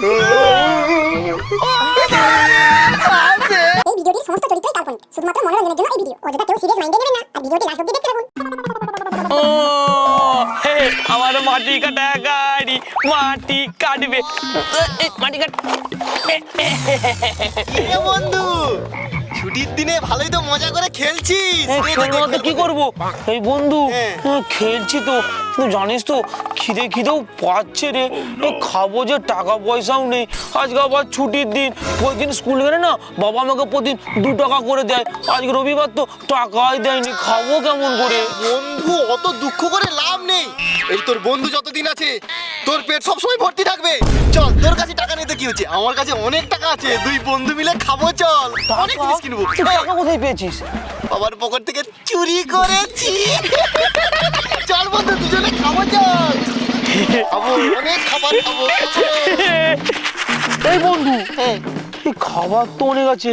এই ভিডিওটির সমস্ত চরিত্রই কাল্পনিক শুধুমাত্র মনোরঞ্জনের জন্য এই ভিডিও অযথা কেউ সিরিয়াস মাইন্ডে নেবেন না আর ভিডিওটি লাস্ট অবধি দেখতে থাকুন ও হে আমার মাটি কাটা গাড়ি মাটি কাটবে মাটি কাট বন্ধু ছুটির দিনে ভালোই তো মজা করে খেলছিস। কি করব? এই বন্ধু। হ্যাঁ, খেলছি তো। কিন্তু জানিস তো খিদে খিদেও পাচ্ছে রে। খাব যে টাকা পয়সাও নেই। আজকে আবার ছুটির দিন। প্রতিদিন স্কুল গেলে না বাবা আমাকে প্রতিদিন দু টাকা করে দেয়। আজকে রবিবার তো টাকাই দেয়নি। খাব কেমন করে? বন্ধু অত দুঃখ করে লাভ নেই। এই তোর বন্ধু যতদিন আছে তোর পেট সবসময় ভর্তি থাকবে। চল তোর কাছে টাকা নিতে কি হচ্ছে? আমার কাছে অনেক টাকা আছে দুই বন্ধু মিলে খাব চল। অনেক জিনিস কিনবো। টাকা কোথায় পেয়েছিস? বাবার পকেট থেকে চুরি করেছি। চল বন্ধু দুজনে খাব চল। খাব অনেক খাবার খাব। এই বন্ধু এই খাবার তো অনেক আছে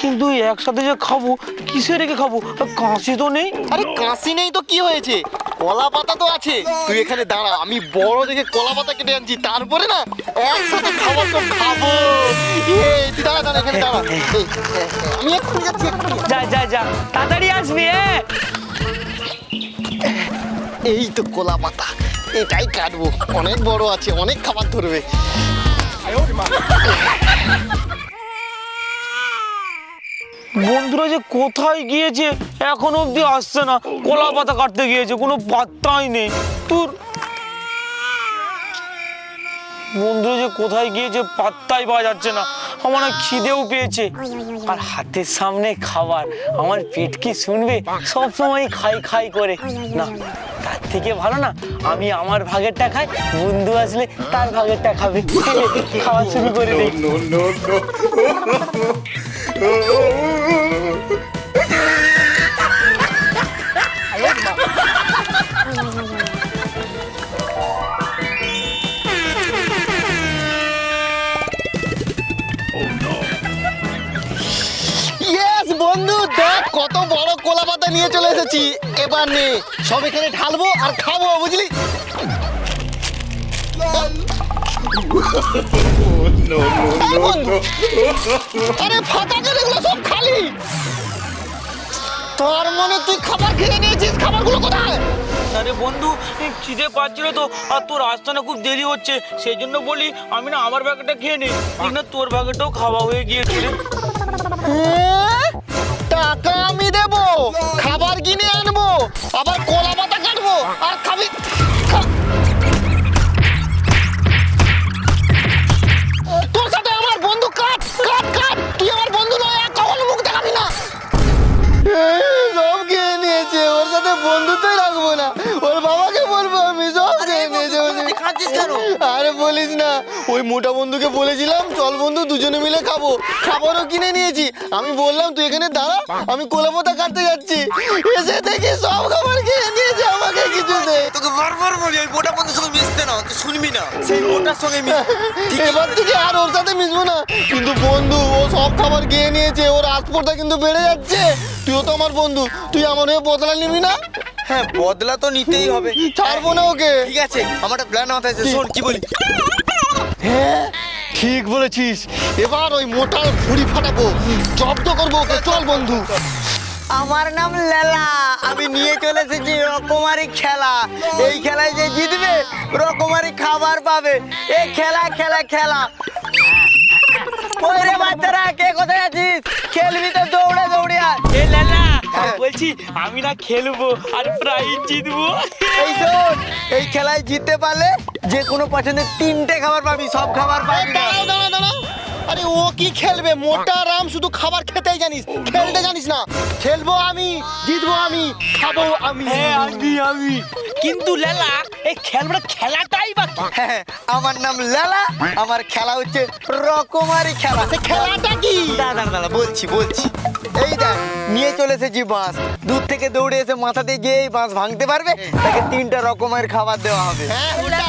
কিন্তু একসাথে যে খাব কিসে রেখে খাব? কাশি তো নেই। আরে কাশি নেই তো কি হয়েছে? কলা পাতা তো আছে। তুই এখানে দাঁড়া আমি বড় দেখে কলা পাতা কেটে আনছি তারপরে না একসাথে খাবার সব খাব। এই তুই দাঁড়া দাঁড়া এখানে দাঁড়া। আমি এক্ষুনি যাচ্ছি। যা যা যা তাড়াতাড়ি আসবি এই তো কলা পাতা এটাই কাটবো। অনেক বড় আছে অনেক খাবার ধরবে। বন্ধুরা যে কোথায় গিয়েছে এখন অবধি আসছে না। কলা পাতা কাটতে গিয়েছে, কোনো পাত্তাই নেই। তোর বন্ধুরা যে কোথায় গিয়েছে পাত্তাই পাওয়া যাচ্ছে না। আমার খিদেও পেয়েছে। আর হাতের সামনে খাবার। আমার পেট কি শুনবে? সবসময় খাই খাই করে। না থেকে ভালো না আমি আমার ভাগেরটা খাই বন্ধু আসলে তার ভাগেরটা খাবে খাওয়া শুরু করে দিই কলা নিয়ে চলে এসেছি। এবার নে সব এখানে ঢালবো আর খাব বুঝলি? আরে ফাটা এগুলো সব খালি। তোর মনে তুই খাবার খেয়ে নিয়েছিস? খাবারগুলো কোথায়? আরে বন্ধু খিদে পাচ্ছিল তো আর তোর আসতে না খুব দেরি হচ্ছে। সেই জন্য বলি আমি না আমার ব্যাগটা খেয়ে নিই না তোর ব্যাগটাও খাওয়া হয়ে গিয়েছে। হ্যাঁ? টাকা আমি দেব খাবার কিনে আনব আবার কলা পাতা কাটবো আর খাবি বলিস না। ওই মোটা বন্ধুকে বলেছিলাম চল বন্ধু দুজনে মিলে খাব। খাবারও কিনে নিয়েছি। আমি বললাম তুই এখানে দাঁড়া আমি কোলাপোতা কাটতে যাচ্ছি। এসে দেখি সব খাবার খেয়ে নিয়েছে আমাকে কিছু দে তোকে বারবার বলি ওই মোটা বন্ধুর সঙ্গে মিশতে না তুই শুনবি না। সেই মোটার সঙ্গে এবার থেকে আর ওর সাথে মিশবো না। কিন্তু বন্ধু ও সব খাবার খেয়ে নিয়েছে ওর আস্পর্ধা কিন্তু বেড়ে যাচ্ছে। তুইও তো আমার বন্ধু তুই আমার হয়ে বদলা নিবি না? হ্যাঁ বদলা তো নিতেই হবে। ছাড়বো না ওকে। ঠিক আছে আমার একটা প্ল্যান মাথায় আছে শোন কি বলি? হ্যাঁ ঠিক বলেছিস। এবার ওই মোটার ভুড়ি ফাটাবো। জব্দ করব ওকে চল বন্ধু। আমার নাম লেলা। আমি নিয়ে চলে এসেছি রকমারি খেলা। এই খেলায় যে জিতবে রকমারি খাবার পাবে। এই খেলা খেলা খেলা। ওই রে বাচ্চারা কে কোথায় আছিস? খেলবি তো দৌড়ে দৌড়ে লালা বলছি আমি না খেলব আর প্রাইজ জিতবো। এই শোন এই খেলায় জিততে পারলে যে কোনো পছন্দের তিনটে খাবার পাবি সব খাবার পাবি। না। দাঁড়াও দাঁড়াও দাঁড়াও। আরে ও কি খেলবে? মোটা রাম শুধু খাবার খেতেই জানিস। খেলতে জানিস না। খেলব আমি জিতবো আমি খাব আমি। হ্যাঁ আমি আমি কিন্তু লেলা এই খেলবার খেলাটাই বা হ্যাঁ, আমার নাম লালা আমার খেলা হচ্ছে রকমারি খেলা। সে খেলাটা কি? দাদা দাদা বলছি বলছি। এই দেখ নিয়ে চলে এসেছি বাঁশ দূর থেকে দৌড়ে এসে মাথাতে গিয়ে এই বাঁশ ভাঙতে পারবে? তাকে তিনটা রকমের খাবার দেওয়া হবে। হ্যাঁ ওটা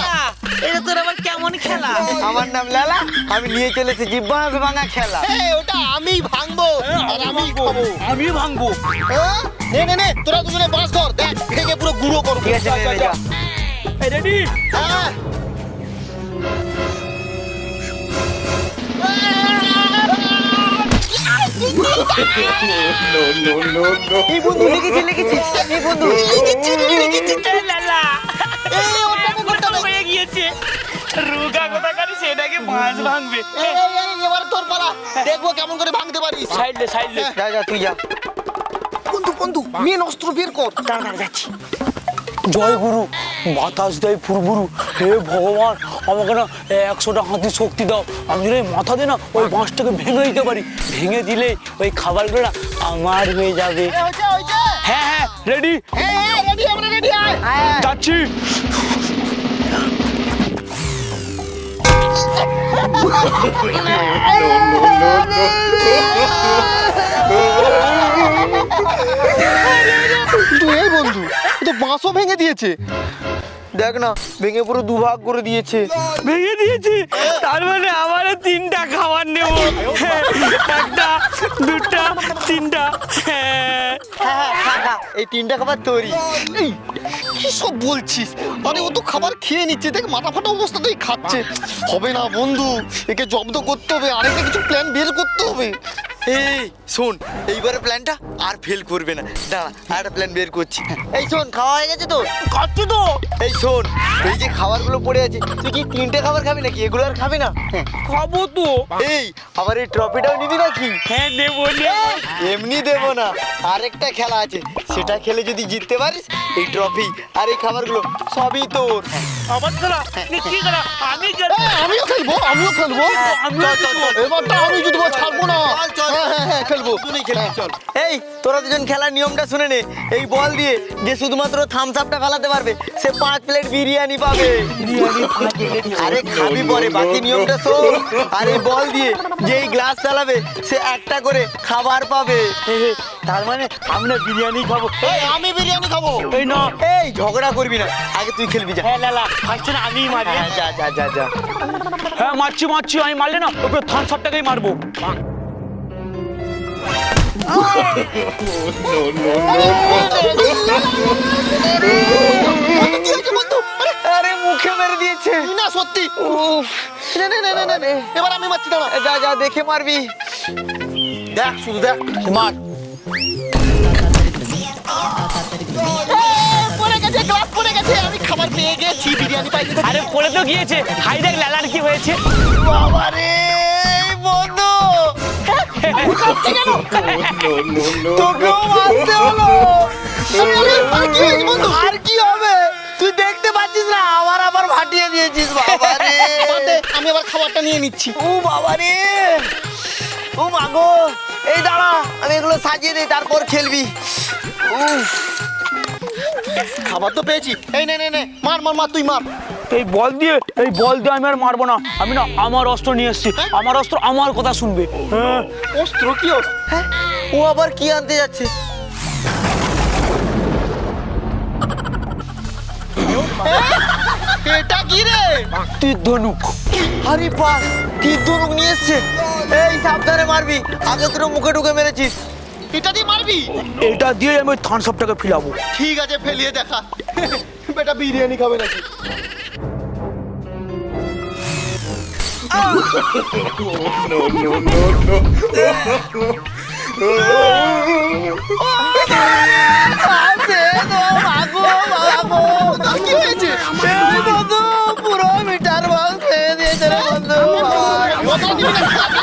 এটা তোর আবার কেমন খেলা আমার নাম লালা আমি নিয়ে চলে এসেছি ভাঙা খেলা হ্যাঁ, ওটা আমি ভাঙবো আর আমি খাব আমি ভাঙবো হ্যাঁ? নে নে নে তোরা দুজনে বাস কর দেখ ভেঙে পুরো গুঁড়ো করব ঠিক আছে নে, নে, যা। রেডি হ্যাঁ। এই বন্ধু লেগেছি লেগেছি এই বন্ধু লেলা এই, ওটা তো হয়ে গিয়েছে রুগা কথা কারি সেটাকে মাছ ভাঙবে। এই, এই, এই, এবার তোর পালা। দেখব কেমন করে ভাঙতে পারিস। সাইডলে সাইডলে যা যা তুই যা। বন্ধু বন্ধু মেন অস্ত্র বের কর। যাচ্ছি। জয় গুরু বাতাস দেয় ফুরবুরু হে ভগবান আমাকে না একশোটা হাতির শক্তি দাও। আমি যদি মাথা দিয়ে না ওই বাঁশটাকে ভেঙে দিতে পারি। ভেঙে দিলে ওই খাবারগুলো না আমার হয়ে যাবে। হ্যাঁ হ্যাঁ রেডি হ্যাঁ হ্যাঁ রেডি আমরা রেডি আয়। যাচ্ছি। কিন্তু এই বন্ধু এটা তো বাঁশও ভেঙে দিয়েছে। দেখ না ভেঙে পুরো দুভাগ করে দিয়েছে। ভেঙে দিয়েছি? তার মানে আমারও তিনটা খাবার নেব। একটা দুটা তিনটা। হ্যাঁ হ্যাঁ হ্যাঁ। এই তিনটা খাবার তৈরি। কি সব বলছিস? আরে ও তো খাবার খেয়ে নিচ্ছে দেখ মাথা ফাটা অবস্থাতেই খাচ্ছে। হবে না বন্ধু একে জব্দ করতে হবে আরেকটা কিছু প্ল্যান বের করতে হবে। এই শোন এইবারে প্ল্যানটা আর ফেল করবে না। দাঁড়া আর একটা প্ল্যান বের করছি। এই শোন খাওয়া হয়ে গেছে তো? খাচ্ছি তো। এই শোন এই যে খাবারগুলো পড়ে আছে তুই কি তিনটে খাবার খাবি নাকি? এগুলো আর খাবি না? খাব তো। এই আবার এই ট্রফিটাও নিবি নাকি? হ্যাঁ নেব এমনি দেবো না। আরেকটা খেলা আছে সেটা খেলে যদি জিততে পারিস এই ট্রফি আর এই খাবারগুলো সবই তোর। আমার খেলা কি খেলা? আমি হ্যাঁ, আমিও খেলব আমিও খেলব। এবারটা আমি জিতবো ছাড়বো না। হ্যাঁ হ্যাঁ হ্যাঁ খেলব। চল। এই তোরা দুজন খেলার নিয়মটা শুনে নে। এই বল দিয়ে যে শুধুমাত্র থামস আপটা ফেলাতে পারবে সে পাঁচ প্লেট বিরিয়ানি পাবে। আরে খাবি পরে বাকি নিয়মটা শোন। আর এই বল দিয়ে যেই গ্লাস চালাবে সে একটা করে খাবার পাবে। তার মানে আমরা বিরিয়ানি খাব। এই আমি বিরিয়ানি খাব। এই না। এই ঝগড়া করবি না। আগে তুই খেলবি যা। হ্যাঁ লালা ফার্স্টে না আমিই মারি। হ্যাঁ যা যা যা যা। হ্যাঁ মারছি মারছি আমি মারলে না ওকে থান সবটাকেই মারবো। আরে, আরে মুখে মেরে দিয়েছে। না সত্যি। উফ, নে নে নে নে, নে নে। এবার আমি মারছি দাঁড়া। যা যা দেখে মারবি। দেখ শুধু দেখ। মার। পড়ে গেছে গ্লাস পড়ে গেছে আমি খাবার পেয়ে গেছি বিরিয়ানি পাইনি তো। আরে পড়ে তো গিয়েছে হাই দেখ লালার কি হয়েছে এই বন্ধু তোকেও মারতে হলো আরে, আর কি হয়েছে বন্ধু আর কি হবে তুই দেখতে পাচ্ছিস না আবার আবার ফাটিয়ে দিয়েছিস বাবারে বাদ দে, আমি আবার খাবারটা নিয়ে নিচ্ছি ও বাবারে ও মাগো এই দাঁড়া আমি এগুলো সাজিয়ে দিই তারপর খেলবি। খাবার তো পেয়েছি। এই নে নে নে মার মার মার তুই মার। এই বল দিয়ে এই বল দিয়ে আমি আর মারবো না। আমি না আমার অস্ত্র নিয়ে এসেছি। আমার অস্ত্র আমার কথা শুনবে। হ্যাঁ অস্ত্র কি অস্ত্র? হ্যাঁ? ও আবার কি আনতে যাচ্ছে? কি রে তীর ধনুক আরে বাস তীর ধনুক নিয়ে এসছে এই সাবধানে মারবি আগে তোর মুখে ঢুকে মেরেছিস এটা দিয়ে মারবি এটা দিয়ে আমি থান সবটাকে ফিলাবো ঠিক আছে ফেলিয়ে দেখা বেটা বিরিয়ানি খাবে নাকি আছে Yeah.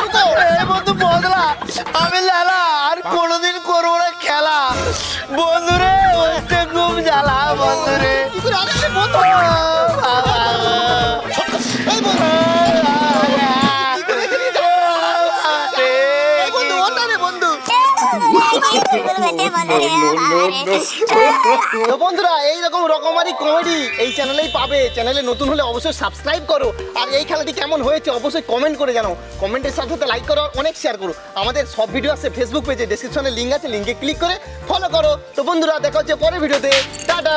তো বন্ধুরা এইরকম রকমারি কমেডি এই চ্যানেলেই পাবে। চ্যানেলে নতুন হলে অবশ্যই সাবস্ক্রাইব করো। আর এই খেলাটি কেমন হয়েছে অবশ্যই কমেন্ট করে জানাও। কমেন্টের সাথে সাথে লাইক করো আর অনেক শেয়ার করো। আমাদের সব ভিডিও আছে ফেসবুক পেজে ডিসক্রিপশনে লিঙ্ক আছে লিঙ্কে ক্লিক করে ফলো করো। তো বন্ধুরা দেখা হচ্ছে পরের ভিডিওতে টাটা